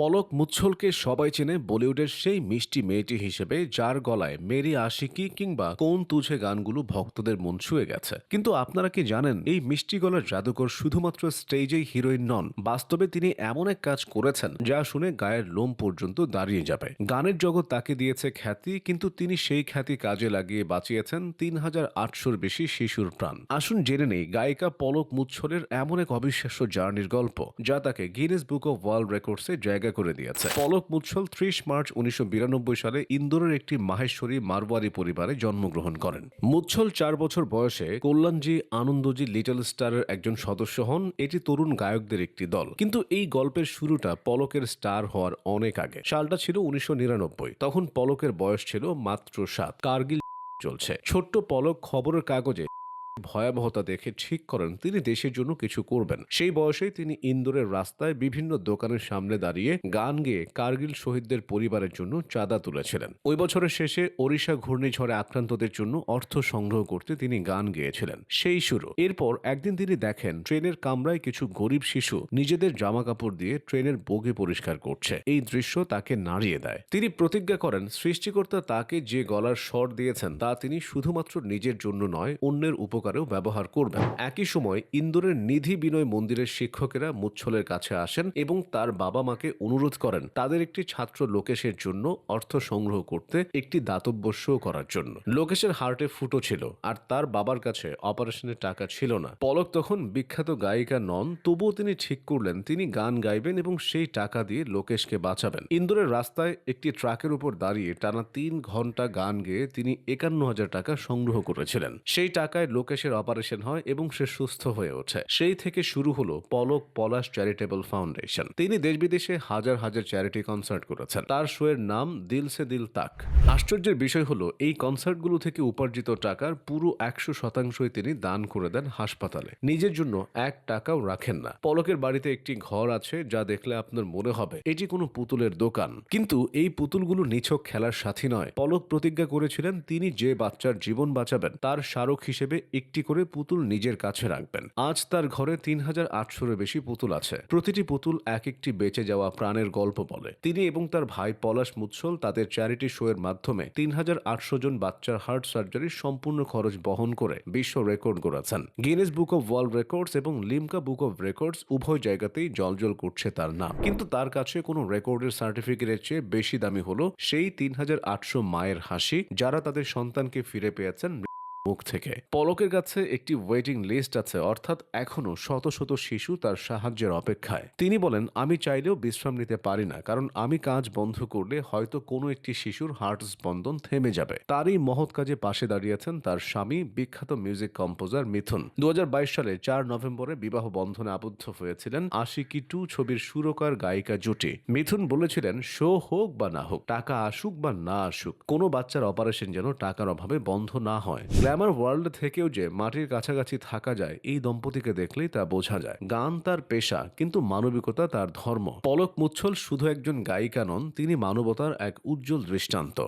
পলক মুচ্ছলকে সবাই চেনে বলিউডের সেই মিষ্টি মেয়েটি হিসেবে, যার গলায় মেরি আশিকি কিংবা কোন তুঝে গানগুলো ভক্তদের মন ছুঁয়ে গেছে। কিন্তু আপনারা কি জানেন, এই মিষ্টি গলার জাদুকর শুধুমাত্র স্টেজেই হিরোইন নন, বাস্তবে তিনি এমন এক কাজ করেছেন, যা শুনে গায়ের লোম পর্যন্ত দাঁড়িয়ে যাবে। গানের জগৎ তাকে দিয়েছে খ্যাতি, কিন্তু তিনি সেই খ্যাতি কাজে লাগিয়ে বাঁচিয়েছেন তিন হাজার আটশোর বেশি শিশুর প্রাণ। আসুন জেনে নেই, গায়িকা পলক মুচ্ছলের এমন এক অবিশ্বাস্য জার্নির গল্প, যা তাকে গিনেস বুক অব ওয়ার্ল্ড রেকর্ডসে জায়গা করে দিয়েছে। পলক মুচ্ছল ত্রিশ মার্চ উনিশশো সালে ইন্দোরের একটি মাহেশ্বরী মারওয়ারি পরিবারে জন্মগ্রহণ করেন। মুচ্ছল চার বছর বয়সে কল্যাণজি আনন্দজি লিটল স্টারের একজন সদস্য হন। এটি তরুণ গায়কদের একটি দল। কিন্তু এই গল্পের শুরুটা পলকের স্টার হওয়ার অনেক আগে। সালটা ছিল উনিশশো নিরানব্বই। তখন পলকের বয়স ছিল মাত্র সাত। কার্গিল চলছে। ছোট্ট পলক খবরের কাগজে ভয়াবহতা দেখে ঠিক করেন তিনি দেশের জন্য কিছু করবেন। সেই বয়সেই তিনি ইন্দোরের রাস্তায় বিভিন্ন দোকানের সামনে দাঁড়িয়ে গান গেয়ে কার্গিল শহীদদের পরিবারের জন্য চাঁদা তুলেছিলেন। ওই বছরের শেষে ওড়িশা ঘূর্ণিঝড়ে আক্রান্তদের জন্য অর্থ সংগ্রহ করতে তিনি গান গেয়েছিলেন। সেই শুরু। এরপর একদিন তিনি দেখেন ট্রেনের কামরায় কিছু গরিব শিশু নিজেদের জামা কাপড় দিয়ে ট্রেনের বগি পরিষ্কার করছে। এই দৃশ্য তাকে নাড়িয়ে দেয়। তিনি প্রতিজ্ঞা করেন সৃষ্টিকর্তা তাকে যে গলার স্বর দিয়েছেন তা তিনি শুধুমাত্র নিজের জন্য নয়, অন্যের উপকারেও ব্যবহার করবেন। একই সময় ইন্দোরের নিধি বিনয় মন্দিরের শিক্ষকেরা মুচ্ছলের কাছে আসেন এবং তার বাবা মাকে অনুরোধ করেন তাদের একটি ছাত্র লোকেশের জন্য অর্থ সংগ্রহ করতে, একটি দাতব্য শো করার জন্য। লোকেশের হার্টে ফুটো ছিল আর তার বাবার কাছে অপারেশনের টাকা ছিল না। পলক তখন বিখ্যাত গায়িকা নন, তবুও তিনি ঠিক করলেন, তিনি গান গাইবেন এবং সেই টাকা দিয়ে লোকেশকে বাঁচাবেন। ইন্দোরের রাস্তায় একটি ট্রাকের উপর দাঁড়িয়ে টানা তিন ঘণ্টা গান গেয়ে তিনি একান্ন হাজার টাকা সংগ্রহ করেছিলেন। সেই টাকায় লোকেশের অপারেশন হয় এবং সে সুস্থ হয়ে ওঠে। সেই থেকে শুরু হলো পলক পলাশ চ্যারিটেবল ফাউন্ডেশন। তিনি দেশ বিদেশে হাজার হাজার চ্যারিটি কনসার্ট করেছেন। তার শোয়ের নাম দিল সে দিল তাক। আশ্চর্যের বিষয় হলো, এই কনসার্টগুলো থেকে উপার্জিত টাকার পুরো একশো শতাংশই তিনি দান করে দেন হাসপাতালে। নিজের জন্য এক টাকাও রাখেন না। পলকের বাড়িতে একটি ঘর আছে যা দেখলে আপনার মনে হবে, এটি কোনো পুতুলের দোকান। কিন্তু এই পুতুলগুলো নিছক খেলার সাথী নয়। পলক প্রতিজ্ঞা করেছিলেন, তিনি যে বাচ্চার জীবন বাঁচাবেন, তার স্মারক হিসেবে একটি করে পুতুল নিজের কাছে রাখবেন। আজ তার ঘরে তিন হাজার আটশোর বেশি পুতুল আছে। প্রতিটি পুতুল এক একটি বেঁচে যাওয়া প্রাণের গল্প বলে। তিনি এবং তার ভাই পলাশ মুৎসল তাদের চ্যারিটি শো এর মাধ্যমে তিন হাজার আটশো জন বাচ্চার হার্ট সার্জারির সম্পূর্ণ খরচ বহন করে বিশ্ব রেকর্ড গড়েছেন Guinness book of world records এবং লিমকা বুক অব রেকর্ডস উভয় জায়গাতেই জলজল করছে তার নাম। কিন্তু তার কাছে কোনো রেকর্ডের সার্টিফিকেটের চেয়ে বেশি দামি হলো সেই তিন হাজার আটশো মায়ের হাসি, যারা তাদের সন্তানকে ফিরে পেয়েছেন মুখ থেকে। পলকের কাছে একটি ওয়েটিং লিস্ট আছে, অর্থাৎ এখনও শত শত শিশু তার সাহায্যের অপেক্ষায়। তিনি বলেন, আমি চাইলেও বিশ্রাম নিতে পারি না, কারণ আমি কাজ বন্ধ করলে হয়তো কোনো একটি শিশুর হার্ট স্পন্দন থেমে যাবে। তারই মহৎ কাজে পাশে দাঁড়িয়েছেন তার স্বামী, বিখ্যাত মিউজিক কম্পোজার মিথুন। দু সালে চার নভেম্বরে বিবাহ বন্ধনে আবদ্ধ হয়েছিলেন আশিকি টু ছবির সুরকার গায়িকা জুটি। মিথুন বলেছিলেন, শো হোক বা না হোক, টাকা আসুক বা না আসুক, কোনো বাচ্চার অপারেশন যেন টাকার অভাবে বন্ধ না হয়। গ্ল্যামার ওয়ার্ল্ড থেকেও যে মাটির কাছাকাছি থাকা যায়, এই দম্পতিকে দেখলেই তা বোঝা যায়। গান তার পেশা, কিন্তু মানবিকতা তার ধর্ম। পলক মুচ্ছল শুধু একজন গায়িকা নন, তিনি মানবতার এক উজ্জ্বল দৃষ্টান্ত।